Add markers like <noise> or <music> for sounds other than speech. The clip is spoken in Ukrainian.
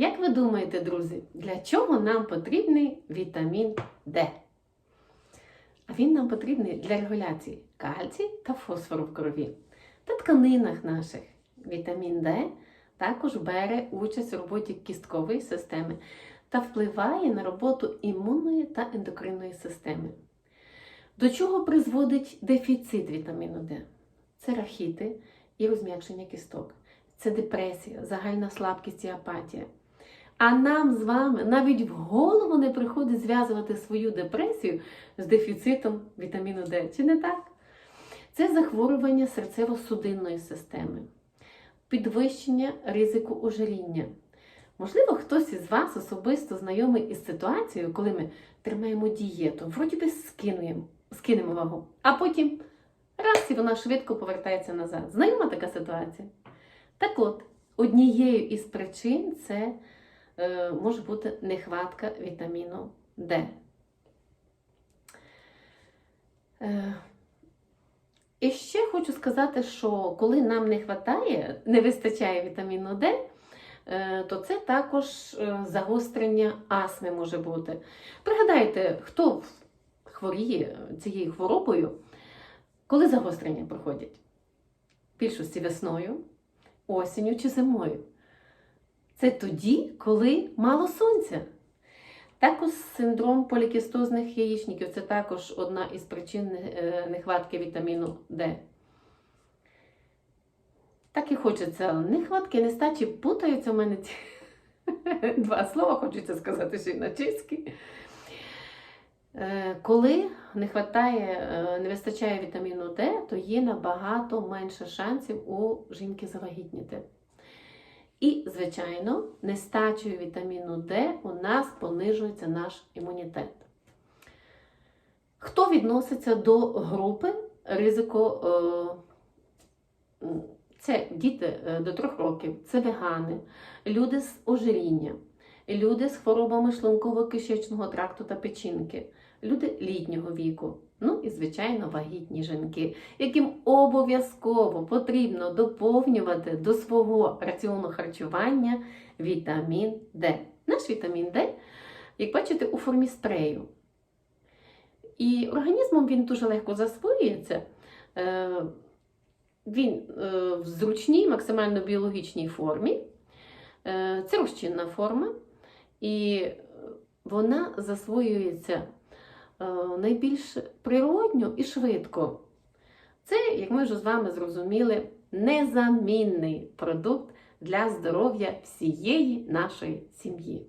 Як ви думаєте, друзі, для чого нам потрібний вітамін Д? А він нам потрібний для регуляції кальцію та фосфору в крові та тканинах наших. Вітамін Д також бере участь у роботі кісткової системи та впливає на роботу імунної та ендокринної системи. До чого призводить дефіцит вітаміну Д? Це рахіти і розм'якшення кісток, це депресія, загальна слабкість і апатія. А нам з вами навіть в голову не приходить зв'язувати свою депресію з дефіцитом вітаміну Д. Чи не так? Це захворювання серцево-судинної системи, підвищення ризику ожиріння. Можливо, хтось із вас особисто знайомий із ситуацією, коли ми тримаємо дієту, вроді би скинуємо, скинемо вагу, а потім раз і вона швидко повертається назад. Знайома така ситуація? Так от, однією із причин це може бути нехватка вітаміну Д. Е, і ще хочу сказати, що коли нам не вистачає, не вистачає вітаміну Д, е, то це також е, загострення астми може бути. Пригадайте, хто хворіє цією хворобою, коли загострення проходять? В Більшості весною, осінню чи зимою. Це тоді, коли мало сонця. Також синдром полікістозних яєчників це також одна із причин е, нехватки вітаміну Д. Так і хочеться. Нехватки, нестачі путаються в мене ці <laughs> два слова, хочеться сказати, що й на чеській. Е, Коли не хватає, е, не вистачає вітаміну Д, то є набагато менше шансів у жінки завагітніти. І, звичайно, нестачею вітаміну Д у нас понижується наш імунітет. Хто відноситься до групи ризику? е, Це діти е, до 3 років, це вегани, люди з ожирінням, люди з хворобами шлунково-кишечного тракту та печінки, люди літнього віку. Ну і, звичайно, вагітні жінки, яким обов'язково потрібно доповнювати до свого раціону харчування вітамін Д. Наш вітамін Д, як бачите, у формі спрею. І організмом він дуже легко засвоюється. Е, Він е, в зручній, максимально біологічній формі. Е, Це розчинна форма, і вона засвоюється е, найбільш природньо і швидко. Це, як ми вже з вами зрозуміли, незамінний продукт для здоров'я всієї нашої сім'ї.